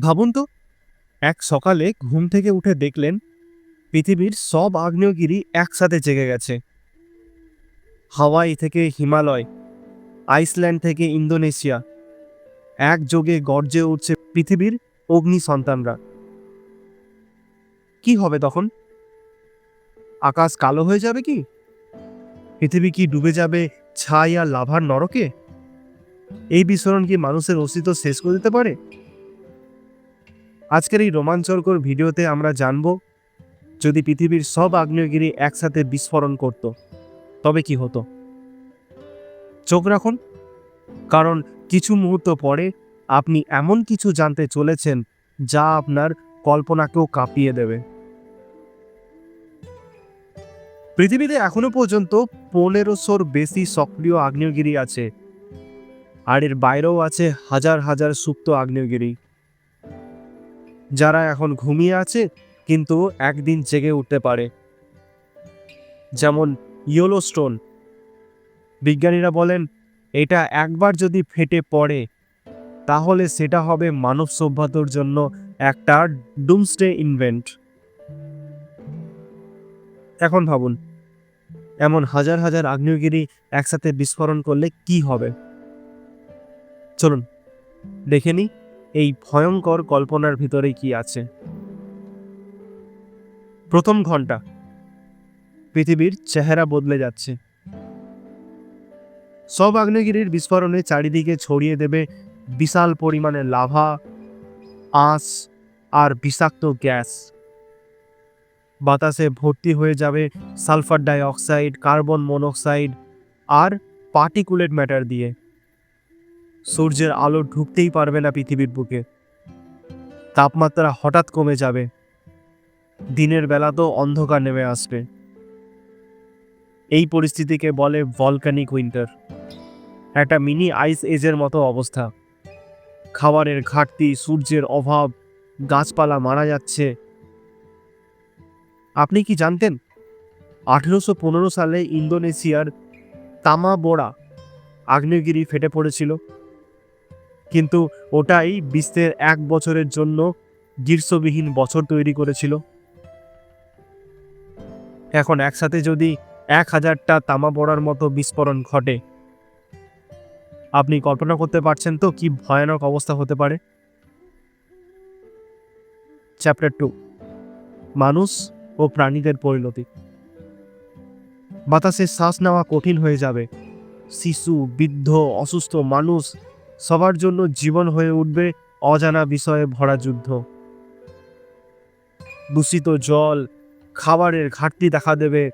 ভাবুন তো। এক সকালে ঘুম থেকে উঠে দেখলেন, পৃথিবীর সব আগ্নেয়গিরি একসাথে জেগে গেছে। হাওয়াই থেকে হিমালয়, আইসল্যান্ড থেকে ইন্দোনেশিয়া, একযোগে গর্জে উঠছে পৃথিবীর অগ্নি সন্তানরা। কি হবে তখন? আকাশ কালো হয়ে যাবে কি? পৃথিবী কি ডুবে যাবে ছাই আর লাভার নরকে? এই বিস্ফোরণ কি মানুষের অস্তিত্ব শেষ করে দিতে পারে? আজকের এই রোমাঞ্চকর ভিডিওতে আমরা জানব, যদি পৃথিবীর সব আগ্নেয়গিরি একসাথে বিস্ফোরণ করত, তবে কি হতো? চোখ রাখুন, কারণ কিছু মুহূর্ত পরে আপনি এমন কিছু জানতে চলেছেন যা আপনার কল্পনাকেও কাঁপিয়ে দেবে। পৃথিবীতে এখনও পর্যন্ত পনেরোশোর বেশি সক্রিয় আগ্নেয়গিরি আছে, আর এর বাইরেও আছে হাজার হাজার সুপ্ত আগ্নেয়গিরি। যারা এখন ঘুমিয়ে আছে, কিন্তু একদিন জেগে উঠতে পারে। যেমন ইয়োলোস্টোন। বিজ্ঞানীরা বলেন, এটা একবার যদি ফেটে পড়ে, তাহলে সেটা হবে মানব সভ্যতার জন্য একটা ডুমসডে ইনভেন্ট। এখন ভাবুন, এমন হাজার হাজার আগ্নেয়গিরি একসাথে বিস্ফোরণ করলে কি হবে? চলুন, দেখে নি এই ভয়ঙ্কর কল্পনার ভিতরে কি আছে? প্রথম ঘণ্টা। পৃথিবীর চেহারা বদলে যাচ্ছে। সব আগ্নেয়গিরির বিস্ফোরণে চারিদিকে ছড়িয়ে দেবে বিশাল পরিমাণে লাভা, আঁশ আর বিষাক্ত গ্যাস। বাতাসে ভর্তি হয়ে যাবে sulphur dioxide carbon monoxide আর পার্টিকুলেট ম্যাটার দিয়ে। সূর্যের আলো ঢুকতেই পারবে না পৃথিবীর বুকে। তাপমাত্রা হঠাৎ কমে যাবে। দিনের বেলা তো অন্ধকার নেমে আসবে। এই পরিস্থিতিকে বলে ভলকানিক উইন্টার। একটা মিনি আইস এজের মতো অবস্থা। খাবারের ঘাটতি, সূর্যের অভাব, গাছপালা মারা যাচ্ছে। আপনি কি জানতেন? আঠেরোশো পনেরো সালে ইন্দোনেশিয়ার তামাবোড়া আগ্নেয়গিরি ফেটে পড়েছিল। কিন্তু ওটাই বিশ্বের এক বছরের জন্য গ্রীষ্মবিহীন বছর তৈরি করেছিল। এখন একসাথে যদি এক হাজারটা তামা পড়ার মতো বিস্ফোরণ ঘটে, আপনি কল্পনা করতে পারছেন তো কি ভয়ানক অবস্থা হতে পারে? চ্যাপ্টার টু মানুষ ও প্রাণীদের পরিণতি। বাতাসে শ্বাস নেওয়া কঠিন হয়ে যাবে। শিশু, বৃদ্ধ, অসুস্থ মানুষ সবার জন্য জীবন হয়ে উঠবে অজানা বিষয়ে ভরা যুদ্ধ। দূষিত জল, খাবারের ঘাটতি দেখা দেবে,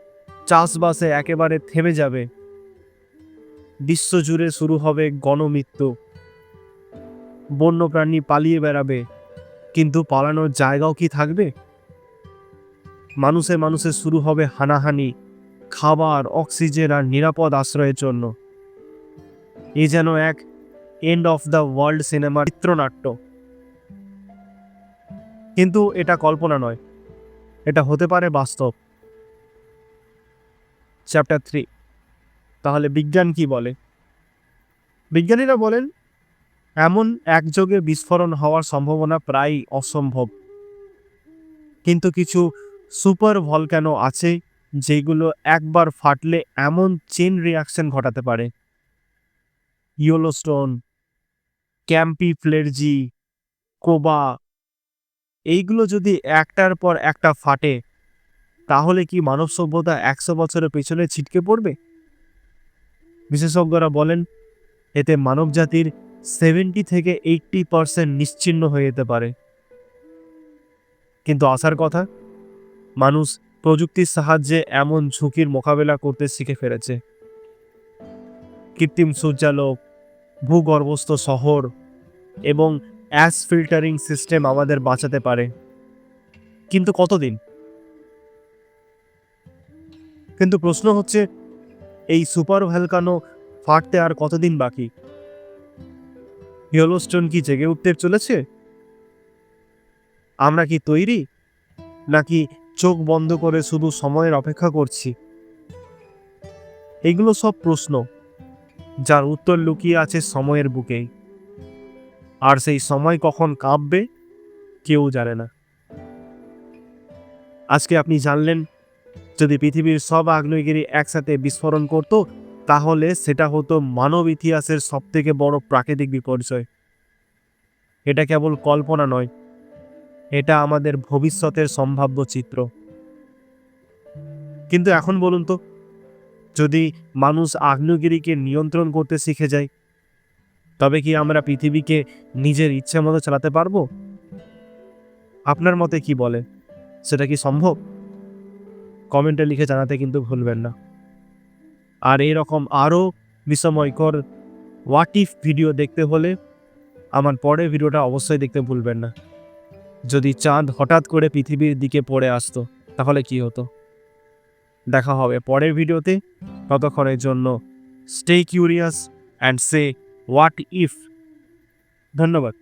চাষবাসে একেবারে থেমে যাবে। বিশ্বজুড়ে শুরু হবে গণমৃত্যু। বন্যপ্রাণী পালিয়ে বেড়াবে, কিন্তু পালানোর জায়গাও কি থাকবে? মানুষে মানুষে শুরু হবে হানাহানি, খাবার, অক্সিজেন আর নিরাপদ আশ্রয়ের জন্য। এ যেন এক এন্ড অফ দ্য ওয়ার্ল্ড সিনেমার চিত্রনাট্য। কিন্তু এটা কল্পনা নয়, এটা হতে পারে বাস্তব। চ্যাপ্টার থ্রি তাহলে বিজ্ঞান কি বলে? বিজ্ঞানীরা বলেন, এমন একযোগে বিস্ফোরণ হওয়ার সম্ভাবনা প্রায় অসম্ভব। কিন্তু কিছু সুপার ভলক্যানো আছে, যেগুলো একবার ফাটলে এমন চেন রিয়াকশন ঘটাতে পারে। ইয়োলোস্টোন ক্যাম্পি, ফ্লেরজি, কোবা, এইগুলো যদি একটার পর একটা ফাটে, তাহলে কি মানব সভ্যতা একশো বছরের পেছনে ছিটকে পড়বে? বিশেষজ্ঞরা বলেন, এতে মানব জাতির সেভেন্টি থেকে এইট্টি পার্সেন্ট নিশ্চিহ্ন হয়ে যেতে পারে। কিন্তু আসার কথা, মানুষ প্রযুক্তির সাহায্যে এমন ঝুঁকির মোকাবেলা করতে শিখে ফেলেছে। কৃত্রিম সূর্যালোক ভূগর্ভস্থ শহর এবং অ্যাস ফিল্টারিং সিস্টেম আমাদের বাঁচাতে পারে। কিন্তু কতদিন? কিন্তু প্রশ্ন হচ্ছে, এই সুপার ভ্যালকানো ফাটতে আর কতদিন বাকি? ইয়েলোস্টোন কি জেগে উঠতে চলেছে? আমরা কি তৈরি? নাকি চোখ বন্ধ করে শুধু সময়ের অপেক্ষা করছি? এগুলো সব প্রশ্ন। যার উত্তর লুকিয়ে আছে সময়ের বুকেই আর সেই সময় কখন কাঁপবে, কেউ জানে না। আজকে আপনি জানলেন, যদি পৃথিবীর সব আগ্নেয়গিরি একসাথে বিস্ফোরণ করত, তাহলে সেটা হতো মানব ইতিহাসের সবথেকে বড় প্রাকৃতিক বিপর্যয়। এটা কেবল কল্পনা নয়, এটা আমাদের ভবিষ্যতের সম্ভাব্য চিত্র। কিন্তু এখন বলুন তো যদি মানুষ আগ্নেয়গিরিকে নিয়ন্ত্রণ করতে শিখে যায়, তবে কি আমরা পৃথিবীকে নিজের ইচ্ছে মতো চালাতে পারব? আপনার মতে কি বলে সেটা কি সম্ভব? কমেন্টে লিখে জানাতে কিন্তু ভুলবেন না। আর এরকম আরও বিষময়কর হোয়াট ইফ ভিডিও দেখতে হলে আমার পরের ভিডিওটা অবশ্যই দেখতে ভুলবেন না। যদি চাঁদ হঠাৎ করে পৃথিবীর দিকে পড়ে আসতো, তাহলে কি হতো? দেখা হবে পরের ভিডিওতে। ততক্ষণের জন্য stay curious and say what if ধন্যবাদ।